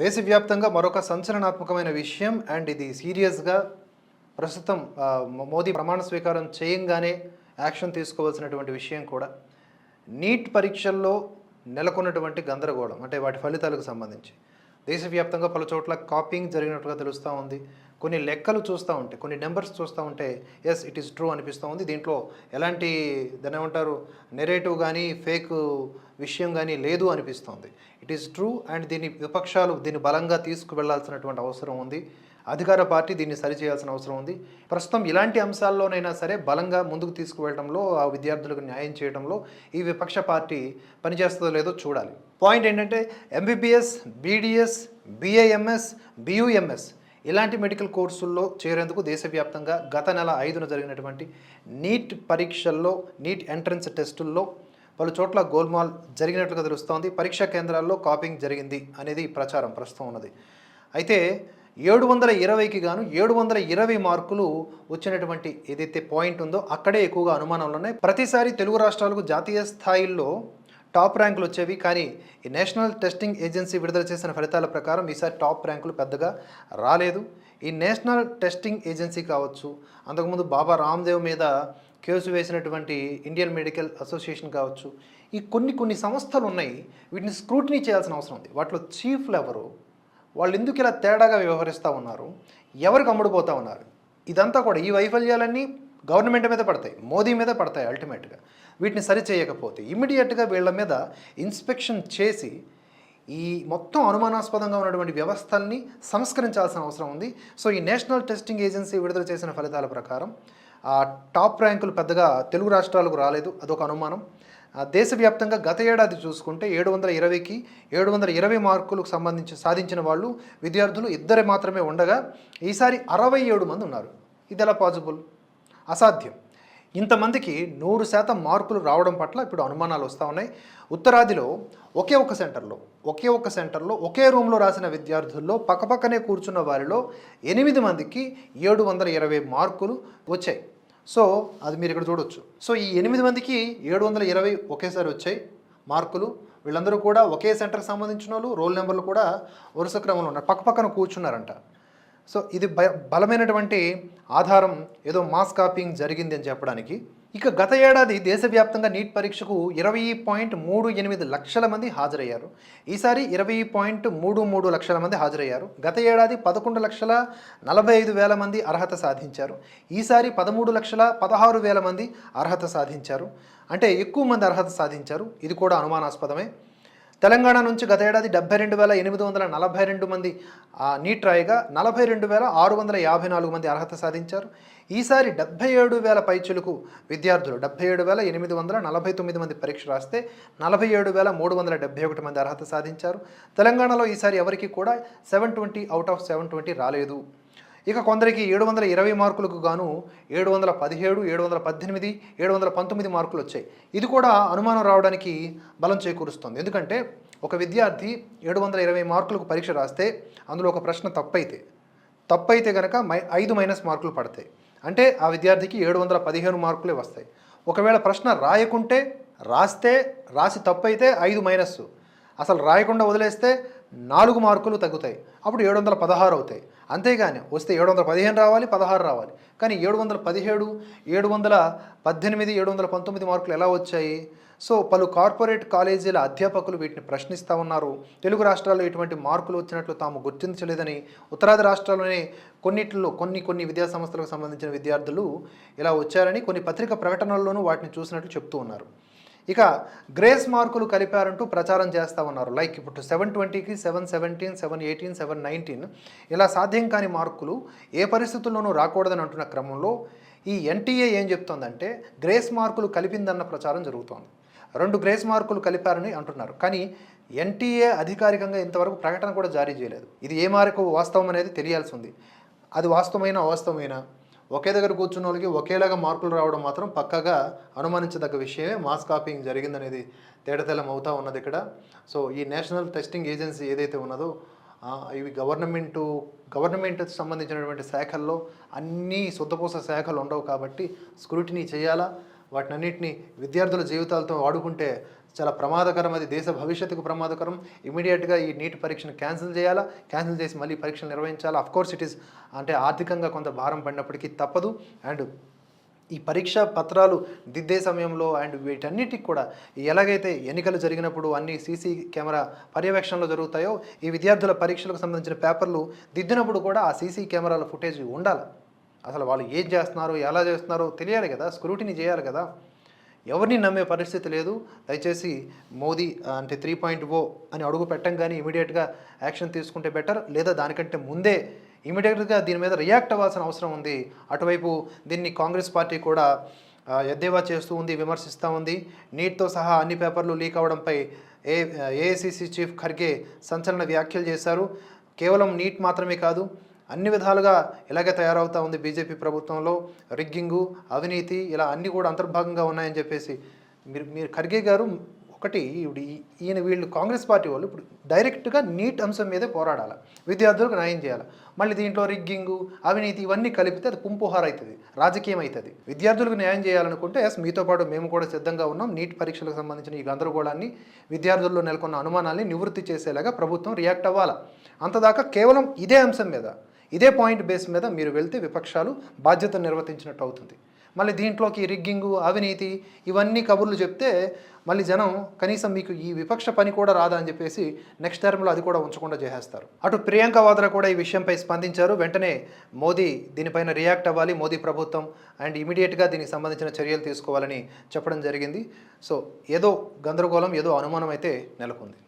దేశవ్యాప్తంగా మరొక సంచలనాత్మకమైన విషయం అండ్ ఇది సీరియస్గా ప్రస్తుతం మోదీ ప్రమాణ స్వీకారం చేయంగానే యాక్షన్ తీసుకోవాల్సినటువంటి విషయం కూడా. నీట్ పరీక్షల్లో నెలకొన్నటువంటి గందరగోళం అంటే వాటి ఫలితాలకు సంబంధించి. దేశవ్యాప్తంగా పలు చోట్ల కాపింగ్ జరిగినట్టుగా తెలుస్తూ ఉంది. కొన్ని లెక్కలు చూస్తూ ఉంటే కొన్ని నెంబర్స్ చూస్తూ ఉంటే ఎస్ ఇట్ ఈస్ ట్రూ అనిపిస్తూ ఉంది. దీంట్లో ఎలాంటి దాని ఏమంటారు నెరేటివ్ కానీ ఫేక్ విషయం కానీ లేదు అనిపిస్తోంది ఇట్ ఈస్ ట్రూ అండ్ దీని విపక్షాలు దీన్ని బలంగా తీసుకువెళ్ళాల్సినటువంటి అవసరం ఉంది. అధికార పార్టీ దీన్ని సరిచేయాల్సిన అవసరం ఉంది. ప్రస్తుతం ఇలాంటి అంశాల్లోనైనా సరే బలంగా ముందుకు తీసుకువెళ్ళడంలో ఆ విద్యార్థులకు న్యాయం చేయడంలో ఈ విపక్ష పార్టీ పనిచేస్తుందో లేదో చూడాలి. పాయింట్ ఏంటంటే ఎంబీబీఎస్ బీడీఎస్ బీఏఎంఎస్ బియుఎంఎస్ ఇలాంటి మెడికల్ కోర్సుల్లో చేరేందుకు దేశవ్యాప్తంగా గత నెల ఐదున జరిగినటువంటి నీట్ పరీక్షల్లో నీట్ ఎంట్రన్స్ టెస్టుల్లో పలు చోట్ల గోల్మాల్ జరిగినట్లుగా తెలుస్తోంది. పరీక్షా కేంద్రాల్లో కాపింగ్ జరిగింది అనేది ప్రచారం ప్రస్తుతం ఉన్నది. అయితే ఏడు వందల ఇరవైకి గాను ఏడు వందల ఇరవై మార్కులు వచ్చినటువంటి ఏదైతే పాయింట్ ఉందో అక్కడే ఎక్కువగా అనుమానాలు ఉన్నాయి ప్రతిసారి తెలుగు రాష్ట్రాలకు జాతీయ స్థాయిల్లో టాప్ ర్యాంకులు వచ్చేవి కానీ ఈ నేషనల్ టెస్టింగ్ ఏజెన్సీ విడుదల చేసిన ఫలితాల ప్రకారం ఈసారి టాప్ ర్యాంకులు పెద్దగా రాలేదు. ఈ నేషనల్ టెస్టింగ్ ఏజెన్సీ కావచ్చు అంతకుముందు బాబా రామ్దేవ్ మీద కేసు వేసినటువంటి ఇండియన్ మెడికల్ అసోసియేషన్ కావచ్చు ఈ కొన్ని కొన్ని సంస్థలు ఉన్నాయి వీటిని స్క్రూటినీ చేయాల్సిన అవసరం ఉంది. వాటిలో చీఫ్లు ఎవరు వాళ్ళు ఎందుకు ఇలా తేడాగా వ్యవహరిస్తూ ఉన్నారు ఎవరికి అమ్ముడుపోతూ ఉన్నారు ఇదంతా కూడా ఈ వైఫల్యాలన్నీ గవర్నమెంట్ మీద పడతాయి మోదీ మీద పడతాయి అల్టిమేట్గా వీటిని సరి చేయకపోతే ఇమ్మీడియట్గా వీళ్ళ మీద ఇన్స్పెక్షన్ చేసి ఈ మొత్తం అనుమానాస్పదంగా ఉన్నటువంటి వ్యవస్థల్ని సంస్కరించాల్సిన అవసరం ఉంది. సో ఈ నేషనల్ టెస్టింగ్ ఏజెన్సీ విడుదల చేసిన ఫలితాల ప్రకారం ఆ టాప్ ర్యాంకులు పెద్దగా తెలుగు రాష్ట్రాలకు రాలేదు అదొక అనుమానం. దేశవ్యాప్తంగా గత ఏడాది చూసుకుంటే ఏడు వందల ఇరవైకి ఏడు వందల ఇరవై మార్కులకు సంబంధించి సాధించిన వాళ్ళు విద్యార్థులు ఇద్దరే మాత్రమే ఉండగా ఈసారి అరవై ఏడు మంది ఉన్నారు. ఇది ఎలా పాసిబుల్ అసాధ్యం. ఇంతమందికి నూరు శాతం మార్కులు రావడం పట్ల ఇప్పుడు అనుమానాలు వస్తూ ఉన్నాయి. ఉత్తరాదిలో ఒకే ఒక సెంటర్లో ఒకే ఒక సెంటర్లో ఒకే రూమ్లో రాసిన విద్యార్థుల్లో పక్కపక్కనే కూర్చున్న వారిలో ఎనిమిది మందికి ఏడు వందల ఇరవై మార్కులు వచ్చాయి. సో అది మీరు ఇక్కడ చూడొచ్చు. సో ఈ ఎనిమిది మందికి ఏడు వందల ఇరవై ఒకేసారి వచ్చాయి మార్కులు. వీళ్ళందరూ కూడా ఒకే సెంటర్కి సంబంధించిన వాళ్ళు రోల్ నెంబర్లు కూడా వరుస క్రమంలో ఉన్నారు. పక్కపక్కన కూర్చున్నారంట. సో ఇది బ బలమైనటువంటి ఆధారం ఏదో మాస్ కాపింగ్ జరిగింది అని చెప్పడానికి. ఇక గత ఏడాది దేశవ్యాప్తంగా నీట్ పరీక్షకు ఇరవై పాయింట్ మూడు ఎనిమిది లక్షల మంది హాజరయ్యారు. ఈసారి ఇరవై పాయింట్ మూడు మూడు లక్షల మంది హాజరయ్యారు. గత ఏడాది పదకొండు లక్షల నలభై ఐదు వేల మంది అర్హత సాధించారు. ఈసారి పదమూడు లక్షల పదహారు వేల మంది అర్హత సాధించారు. అంటే ఎక్కువ మంది అర్హత సాధించారు. ఇది కూడా అనుమానాస్పదమే. తెలంగాణ నుంచి గత ఏడాది డెబ్బై రెండు వేల ఎనిమిది వందల నలభై రెండు మంది నీట్ రాయిగా నలభై రెండు వేల ఆరు వందల యాభై నాలుగు మంది అర్హత సాధించారు. ఈసారి డెబ్బై ఏడు వేల పైచులకు విద్యార్థులు డెబ్బై ఏడు వేల ఎనిమిది వందల నలభై తొమ్మిది మంది పరీక్ష రాస్తే నలభై ఏడు వేల మూడు వందల డెబ్బై ఒకటి మంది అర్హత సాధించారు. తెలంగాణలో ఈసారి ఎవరికి కూడా seven twenty out of seven twenty రాలేదు. ఇక కొందరికి ఏడు వందల ఇరవై మార్కులకు గాను ఏడు వందల పదిహేడు ఏడు వందల పద్దెనిమిది ఏడు వందల పంతొమ్మిది మార్కులు వచ్చాయి. ఇది కూడా అనుమానం రావడానికి బలం చేకూరుస్తుంది. ఎందుకంటే ఒక విద్యార్థి ఏడు వందల ఇరవై మార్కులకు పరీక్ష రాస్తే అందులో ఒక ప్రశ్న తప్పైతే తప్పైతే కనుక మై ఐదు మైనస్ మార్కులు పడతాయి. అంటే ఆ విద్యార్థికి ఏడు వందల పదిహేను మార్కులే వస్తాయి. ఒకవేళ ప్రశ్న రాయకుంటే రాస్తే రాసి తప్పైతే ఐదు మైనస్ అసలు రాయకుండా వదిలేస్తే నాలుగు మార్కులు తగ్గుతాయి. అప్పుడు ఏడు వందల పదహారు అవుతాయి. అంతేగాని వస్తే ఏడు వందల పదిహేను రావాలి పదహారు రావాలి. కానీ ఏడు వందల పదిహేడు ఏడు వందల పద్దెనిమిది ఏడు వందల పంతొమ్మిది మార్కులు ఎలా వచ్చాయి? సో పలు కార్పొరేట్ కాలేజీల అధ్యాపకులు వీటిని ప్రశ్నిస్తూ ఉన్నారు. తెలుగు రాష్ట్రాల్లో ఇటువంటి మార్కులు వచ్చినట్లు తాము గుర్తించలేదని ఉత్తరాది రాష్ట్రాల్లోనే కొన్నిట్లో కొన్ని కొన్ని విద్యా సంస్థలకు సంబంధించిన విద్యార్థులు ఇలా వచ్చారని కొన్ని పత్రిక ప్రకటనల్లోనూ వాటిని చూసినట్లు చెప్తూ ఉన్నారు. ఇక గ్రేస్ మార్కులు కలిపారంటూ ప్రచారం చేస్తూ ఉన్నారు. లైక్ ఇప్పుడు సెవెన్ ట్వంటీకి seven seventeen seven eighteen seven nineteen ఇలా సాధ్యం కాని మార్కులు ఏ పరిస్థితుల్లోనూ రాకూడదని అంటున్న క్రమంలో ఈ ఎన్టీఏ ఏం చెప్తోందంటే గ్రేస్ మార్కులు కలిపిందన్న ప్రచారం జరుగుతోంది. రెండు గ్రేస్ మార్కులు కలిపారని అంటున్నారు. కానీ ఎన్టీఏ అధికారికంగా ఇంతవరకు ప్రకటన కూడా జారీ చేయలేదు. ఇది ఏ మార్కు వాస్తవం అనేది తెలియాల్సి ఉంది. అది వాస్తవమైన అవాస్తవమైనా? ఒకే దగ్గర కూర్చున్న వాళ్ళకి ఒకేలాగా మార్కులు రావడం మాత్రం పక్కగా అనుమానించదగ్గ విషయమే మాస్ కాపింగ్ జరిగిందనేది తేడతెల్లం అవుతా ఉన్నది ఇక్కడ. సో ఈ నేషనల్ టెస్టింగ్ ఏజెన్సీ ఏదైతే ఉన్నదో ఇవి గవర్నమెంటు గవర్నమెంట్ సంబంధించినటువంటి శాఖల్లో అన్ని శుద్ధపూస శాఖలు ఉండవు కాబట్టి స్క్రూటినీ చేయాలా? వాటినన్నింటినీ విద్యార్థుల జీవితాలతో వాడుకుంటే చాలా ప్రమాదకరం. అది దేశ భవిష్యత్తుకు ప్రమాదకరం. ఇమీడియట్గా ఈ నీట్ పరీక్షను క్యాన్సిల్ చేయాలా? క్యాన్సిల్ చేసి మళ్ళీ పరీక్షలు నిర్వహించాలా? అఫ్ కోర్స్ ఇట్ ఈస్ అంటే ఆర్థికంగా కొంత భారం పడినప్పటికీ తప్పదు. అండ్ ఈ పరీక్ష పత్రాలు దిద్దే సమయంలో అండ్ వీటన్నిటికి కూడా ఎలాగైతే ఎన్నికలు జరిగినప్పుడు అన్ని సీసీ కెమెరా పర్యవేక్షణలో జరుగుతాయో ఈ విద్యార్థుల పరీక్షలకు సంబంధించిన పేపర్లు దిద్దినప్పుడు కూడా ఆ సీసీ కెమెరాల ఫుటేజ్ ఉండాలి. అసలు వాళ్ళు ఏం చేస్తున్నారు ఎలా చేస్తున్నారో తెలియాలి కదా? స్క్రూటిని చేయాలి కదా? ఎవరిని నమ్మే పరిస్థితి లేదు. దయచేసి మోదీ అంటే త్రీ పాయింట్ ఓ అని అడుగు పెట్టంగానే ఇమీడియట్గా యాక్షన్ తీసుకుంటే బెటర్. లేదా దానికంటే ముందే ఇమీడియట్గా దీని మీద రియాక్ట్ అవ్వాల్సిన అవసరం ఉంది. అటువైపు దీన్ని కాంగ్రెస్ పార్టీ కూడా ఎద్దేవా చేస్తూ ఉంది విమర్శిస్తూ ఉంది. నీట్తో సహా అన్ని పేపర్లు లీక్ అవడంపై ఏ ఏఐసిసి చీఫ్ ఖర్గే సంచలన వ్యాఖ్యలు చేశారు. కేవలం నీట్ మాత్రమే కాదు అన్ని విధాలుగా ఇలాగే తయారవుతా ఉంది బీజేపీ ప్రభుత్వంలో. రిగ్గింగు అవినీతి ఇలా అన్నీ కూడా అంతర్భాగంగా ఉన్నాయని చెప్పేసి మీరు మీరు ఖర్గే గారు ఒకటి ఇప్పుడు ఈయన వీళ్ళు కాంగ్రెస్ పార్టీ వాళ్ళు ఇప్పుడు డైరెక్ట్గా నీట్ అంశం మీదే పోరాడాలి. విద్యార్థులకు న్యాయం చేయాలి. మళ్ళీ దీంట్లో రిగ్గింగు అవినీతి ఇవన్నీ కలిపితే అది పుంపుహార అవుతుంది రాజకీయం అవుతుంది విద్యార్థులకు న్యాయం చేయాలనుకుంటే ఎస్ మీతో పాటు మేము కూడా సిద్ధంగా ఉన్నాం. నీట్ పరీక్షలకు సంబంధించిన ఈ గందరగోళాన్ని విద్యార్థుల్లో నెలకొన్న అనుమానాన్ని నివృత్తి చేసేలాగా ప్రభుత్వం రియాక్ట్ అవ్వాలి. అంతదాకా కేవలం ఇదే అంశం మీద ఇదే పాయింట్ బేస్ మీద మీరు వెళ్తే విపక్షాలు బాధ్యత నిర్వర్తించినట్టు అవుతుంది. మళ్ళీ దీంట్లోకి రిగ్గింగు అవినీతి ఇవన్నీ కబుర్లు చెప్తే మళ్ళీ జనం కనీసం మీకు ఈ విపక్ష పని కూడా రాదా అని చెప్పేసి నెక్స్ట్ టర్మ్లో అది కూడా ఉంచకుండా చేసేస్తారు. అటు ప్రియాంక వాద్రా కూడా ఈ విషయంపై స్పందించారు. వెంటనే మోదీ దీనిపైన రియాక్ట్ అవ్వాలి. మోదీ ప్రభుత్వం అండ్ ఇమీడియట్గా దీనికి సంబంధించిన చర్యలు తీసుకోవాలని చెప్పడం జరిగింది. సో ఏదో గందరగోళం ఏదో అనుమానం అయితే నెలకొంది.